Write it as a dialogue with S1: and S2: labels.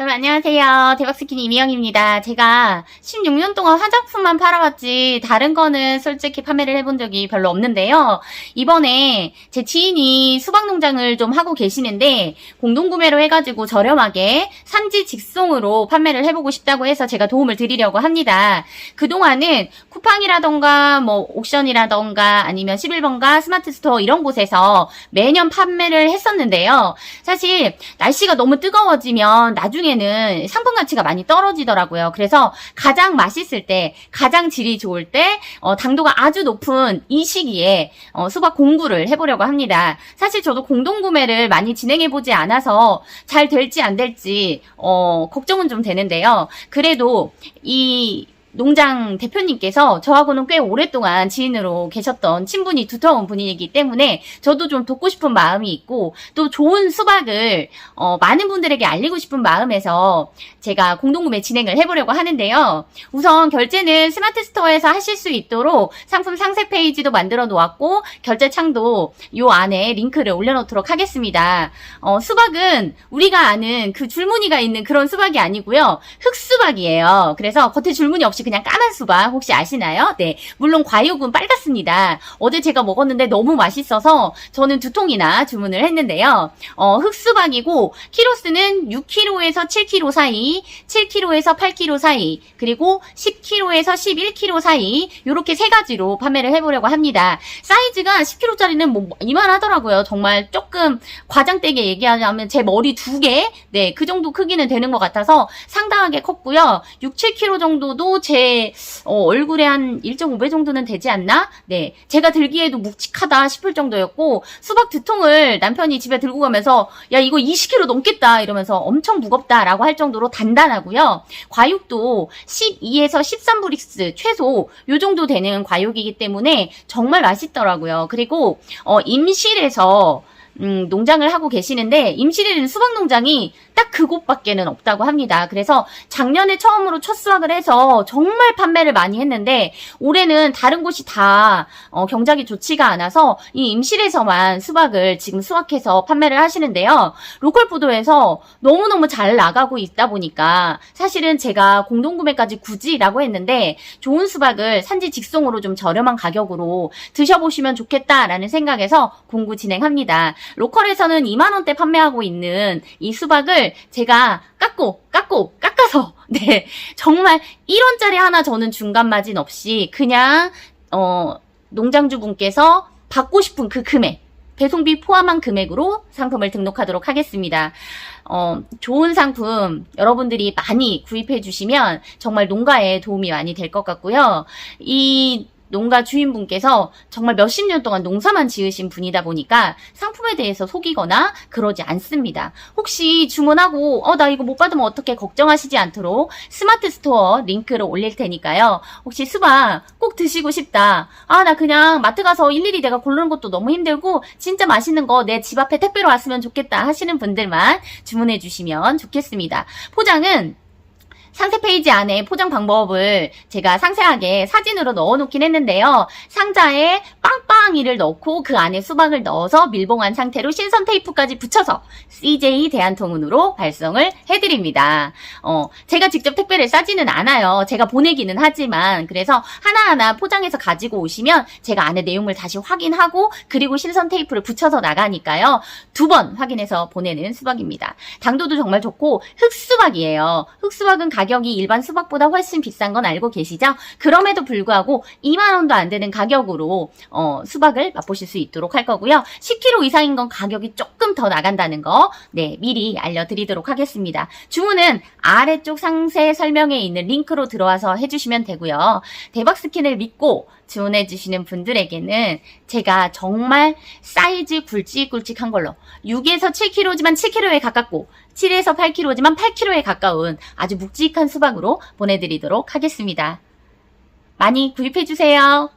S1: 여러분 안녕하세요. 대박스키니 이미영입니다. 제가 16년 동안 화장품만 팔아왔지 다른 거는 솔직히 판매를 해본 적이 별로 없는데요. 이번에 제 지인이 수박 농장을 좀 하고 계시는데 공동구매로 해가지고 저렴하게 산지 직송으로 판매를 해보고 싶다고 해서 제가 도움을 드리려고 합니다. 그동안은 쿠팡이라던가 뭐 옥션이라던가 아니면 11번가 스마트 스토어 이런 곳에서 매년 판매를 했었는데요. 사실 날씨가 너무 뜨거워지면 나중에 는 상품 가치가 많이 떨어지더라고요. 그래서 가장 맛있을 때, 가장 질이 좋을 때, 어, 당도가 아주 높은 이 시기에 어, 수박 공구를 해보려고 합니다. 사실 저도 공동 구매를 많이 진행해보지 않아서 잘 될지 안 될지 어, 걱정은 좀 되는데요. 그래도 이 농장 대표님께서 저하고는 꽤 오랫동안 지인으로 계셨던 친분이 두터운 분이기 때문에 저도 좀 돕고 싶은 마음이 있고 또 좋은 수박을 어, 많은 분들에게 알리고 싶은 마음에서 제가 공동구매 진행을 해보려고 하는데요. 우선 결제는 스마트 스토어에서 하실 수 있도록 상품 상세 페이지도 만들어 놓았고 결제 창도 요 안에 링크를 올려놓도록 하겠습니다. 어, 수박은 우리가 아는 그 줄무늬가 있는 그런 수박이 아니고요. 흑수박이에요. 그래서 겉에 줄무늬 없이 그냥 까만 수박 혹시 아시나요? 네. 물론 과육은 빨갛습니다. 어제 제가 먹었는데 너무 맛있어서 저는 두 통이나 주문을 했는데요. 어, 흑수박이고 키로수는 6kg에서 7kg 사이, 7kg에서 8kg 사이, 그리고 10kg에서 11kg 사이 이렇게 세 가지로 판매를 해보려고 합니다. 사이즈가 10kg짜리는 뭐 이만하더라고요. 정말 조금 과장되게 얘기하자면 제 머리 두 개, 네, 그 정도 크기는 되는 것 같아서 상당하게 컸고요. 6, 7kg 정도도 제 어, 얼굴에 한 1.5배 정도는 되지 않나? 네, 제가 들기에도 묵직하다 싶을 정도였고 수박 두 통을 남편이 집에 들고 가면서 야 이거 20kg 넘겠다 이러면서 엄청 무겁다라고 할 정도로 단단하고요. 과육도 12에서 13브릭스 최소 요 정도 되는 과육이기 때문에 정말 맛있더라고요. 그리고 어, 임실에서 음, 농장을 하고 계시는데 임실에 있는 수박 농장이 딱 그곳밖에는 없다고 합니다. 그래서 작년에 처음으로 첫 수확을 해서 정말 판매를 많이 했는데 올해는 다른 곳이 다 어, 경작이 좋지가 않아서 이 임실에서만 수박을 지금 수확해서 판매를 하시는데요. 로컬 푸드에서 너무너무 잘 나가고 있다 보니까 사실은 제가 공동구매까지 굳이라고 했는데 좋은 수박을 산지 직송으로 좀 저렴한 가격으로 드셔보시면 좋겠다라는 생각에서 공구 진행합니다. 로컬에서는 2만원대 판매하고 있는 이 수박을 제가 깎고, 깎고, 깎아서, 네. 정말 1원짜리 하나 저는 중간 마진 없이 그냥, 어, 농장주분께서 받고 싶은 그 금액, 배송비 포함한 금액으로 상품을 등록하도록 하겠습니다. 어, 좋은 상품 여러분들이 많이 구입해 주시면 정말 농가에 도움이 많이 될 것 같고요. 이 농가 주인분께서 정말 몇십 년 동안 농사만 지으신 분이다 보니까 상품에 대해서 속이거나 그러지 않습니다. 혹시 주문하고 어 나 이거 못 받으면 어떻게 걱정하시지 않도록 스마트 스토어 링크를 올릴 테니까요. 혹시 수박 꼭 드시고 싶다. 아 나 그냥 마트 가서 일일이 내가 고르는 것도 너무 힘들고 진짜 맛있는 거 내 집 앞에 택배로 왔으면 좋겠다 하시는 분들만 주문해 주시면 좋겠습니다. 포장은 상세 페이지 안에 포장 방법을 제가 상세하게 사진으로 넣어 놓긴 했는데요. 상자에 빵빵이를 넣고 그 안에 수박을 넣어서 밀봉한 상태로 신선 테이프까지 붙여서 CJ 대한통운으로 발송을 해드립니다. 어, 제가 직접 택배를 싸지는 않아요. 제가 보내기는 하지만 그래서 하나하나 포장해서 가지고 오시면 제가 안에 내용을 다시 확인하고 그리고 신선 테이프를 붙여서 나가니까요. 두 번 확인해서 보내는 수박입니다. 당도도 정말 좋고 흑수박이에요. 흑수박은 가격이 일반 수박보다 훨씬 비싼 건 알고 계시죠? 그럼에도 불구하고 2만 원도 안 되는 가격으로 어, 수박을 맛보실 수 있도록 할 거고요. 10kg 이상인 건 가격이 조금 더 나간다는 거 네, 미리 알려드리도록 하겠습니다. 주문은 아래쪽 상세 설명에 있는 링크로 들어와서 해주시면 되고요. 대박 스킨을 믿고 주문해주시는 분들에게는 제가 정말 사이즈 굵직굵직한 걸로 6에서 7kg지만 7kg에 가깝고 7에서 8kg지만 8kg에 가까운 아주 묵직한 수박으로 보내드리도록 하겠습니다. 많이 구입해 주세요.